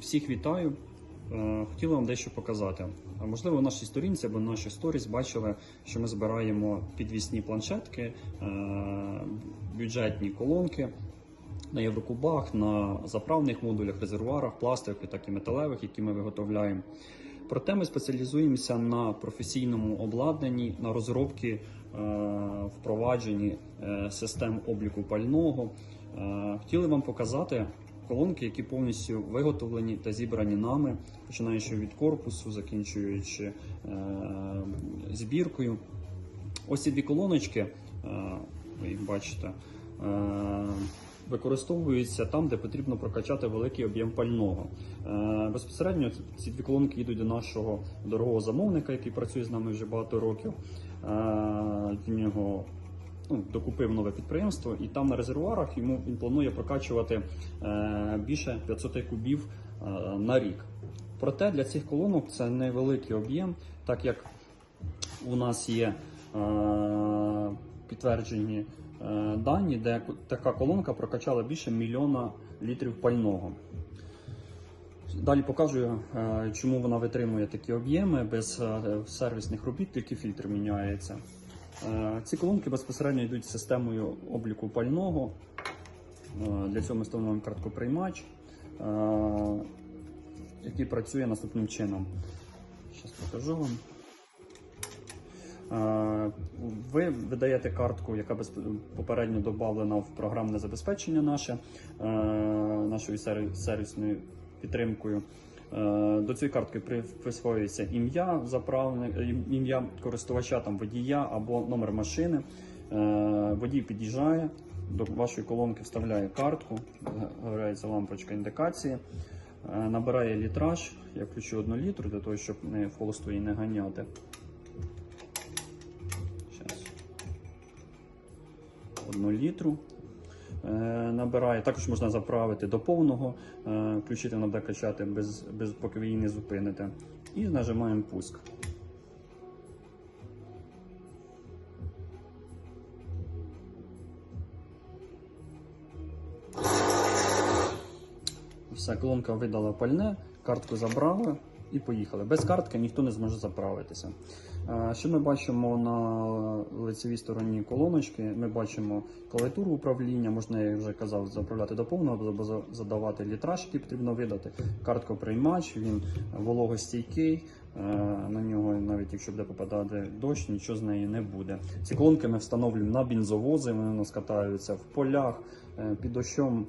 Всіх вітаю. Е, Хотіли вам дещо показати. Можливо, в нашій сторінці або в наших сторіс бачили, що ми збираємо підвісні планшетки, е, бюджетні колонки на єврокубах, на заправних модулях, резервуарах, пластикових, так і металевих, які ми виготовляємо. Проте ми спеціалізуємося на професійному обладнанні, на розробці, е, впровадженні систем обліку пального. Хотіли вам показати колонки, які повністю виготовлені та зібрані нами, починаючи від корпусу, закінчуючи е, збіркою. Ось ці дві колоночки, е, ви їх бачите, е, використовуються там, де потрібно прокачати великий об'єм пального. Безпосередньо ці дві колонки йдуть до нашого дорогого замовника, який працює з нами вже багато років. Е, В нього ну, докупив нове підприємство, і там на резервуарах йому він планує прокачувати е, більше 500 кубів е, на рік. Проте для цих колонок це невеликий об'єм, так як у нас є е, підтверджені е, дані, де така колонка прокачала більше мільйона літрів пального. Далі покажу, е, чому вона витримує такі об'єми без е, сервісних робіт, тільки фільтр міняється. Е, Ці колонки безпосередньо йдуть системою обліку пального. Е, Для цього ми встановлюємо карткоприймач, е, який працює наступним чином. Зараз покажу вам. Ви видаєте картку, яка попередньо додана в програмне забезпечення наше нашою сервісною підтримкою. Е, До цієї картки при- присвоюється ім'я ім'я користувача там водія або номер машини. Е, Водій під'їжджає до вашої колонки, вставляє картку, загорається лампочка індикації, е, набирає літраж. Я включу одну літру для того, щоб не в холосту її не ганяти. Одну літру. Е, набирає. Також можна заправити до повного, е, включити вона буде качати, без, без, поки ви її не зупините. І нажимаємо пуск. Все, колонка видала пальне, картку забрали і поїхали. Без картки ніхто не зможе заправитися. Е, Що ми бачимо на лицевій стороні колоночки? Ми бачимо клавіатуру управління, можна, я вже казав, заправляти до повного задавати літраж, який потрібно видати. Карткоприймач, він вологостійкий. е, На нього, навіть якщо буде попадати дощ, нічого з неї не буде. Ці колонки ми встановлюємо на бензовози, вони у нас катаються в полях, е, під дощом,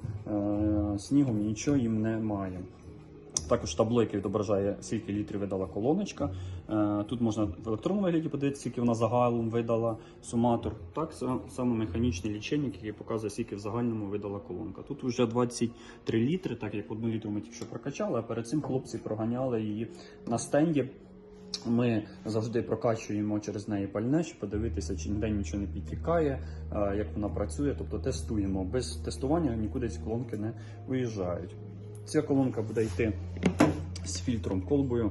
снігом, нічого їм немає. Також табло, яке відображає, скільки літрів видала колоночка. Е, Тут можна в електронному вигляді подивитися, скільки вона загалом видала суматор. Так са- само механічний лічильник, який показує, скільки в загальному видала колонка. Тут вже 23 літри, так як одну літру ми тільки що прокачали, а перед цим хлопці проганяли її на стенді. Ми завжди прокачуємо через неї пальне, щоб подивитися, чи ніде нічого не підтікає, е, як вона працює. Тобто тестуємо. Без тестування нікуди ці колонки не виїжджають. Ця колонка буде йти з фільтром колбою.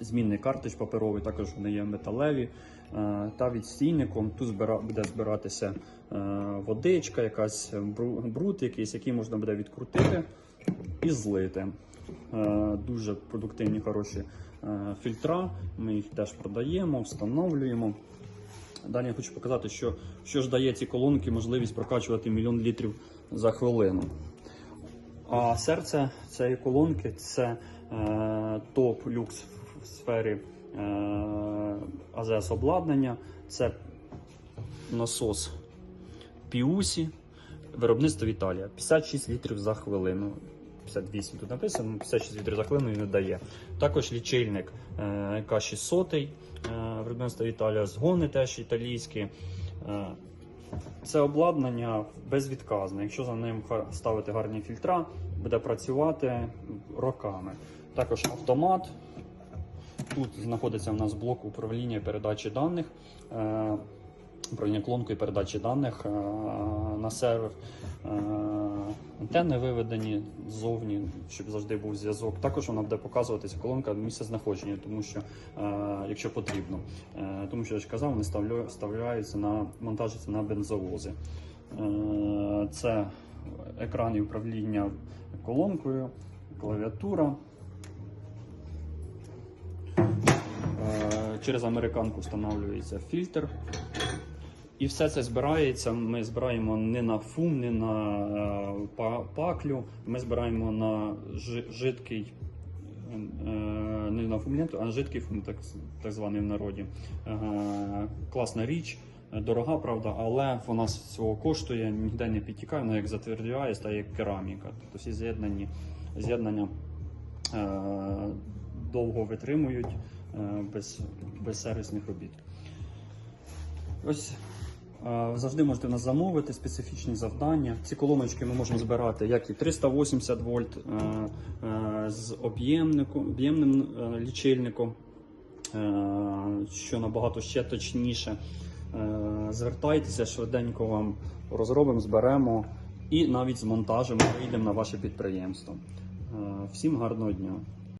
Змінний картич паперовий, також вони є металеві. е, Та відстійником тут буде збиратися е, водичка, якась бруд якийсь, який можна буде відкрутити і злити. Е, Дуже продуктивні, хороші фільтра. Ми їх теж продаємо, встановлюємо. Далі я хочу показати, що, що ж дає ці колонки можливість прокачувати мільйон літрів за хвилину. А серце цієї колонки це е, топ люкс в сфері е, АЗС обладнання. Це насос Піусі, виробництво Італія. 56 літрів за хвилину. 58 тут написано, 56 літрів за хвилину він не дає. Також лічильник е, К600, е, виробництво Італія, згони теж італійські. Е, це обладнання безвідказне. Якщо за ним ставити гарні фільтра, буде працювати роками. Також автомат. Тут знаходиться у нас блок управління передачі даних, управління колонкою передачі даних е, на сервер. Е, Антенни виведені ззовні, щоб завжди був зв'язок. Також вона буде показуватися колонка місце знаходження, тому що е, якщо потрібно. Тому що я ж казав, вони вставляються на монтажаться на бензовози. Це екран і управління колонкою. клавіатура. Через американку встановлюється фільтр. І все це збирається. Ми збираємо не на фум, не на е, паклю. Ми збираємо на жидкий, е, не на фумленту, а жидкий фум, так, так званий в народі. Е, Класна річ, дорога, правда, але вона свого коштує, ніде не підтікає, вона як затвердіває, стає як кераміка. Тобто всі з'єднання довго витримують без, без сервісних робіт. Ось е, завжди можете нас замовити специфічні завдання. Ці колоночки ми можемо збирати як і 380 вольт е, е, з об'ємним е, лічильником, е, що набагато ще точніше. Е, Звертайтеся, швиденько вам розробимо, зберемо і навіть з монтажем вийдемо на ваше підприємство. Е, Всім гарного дня!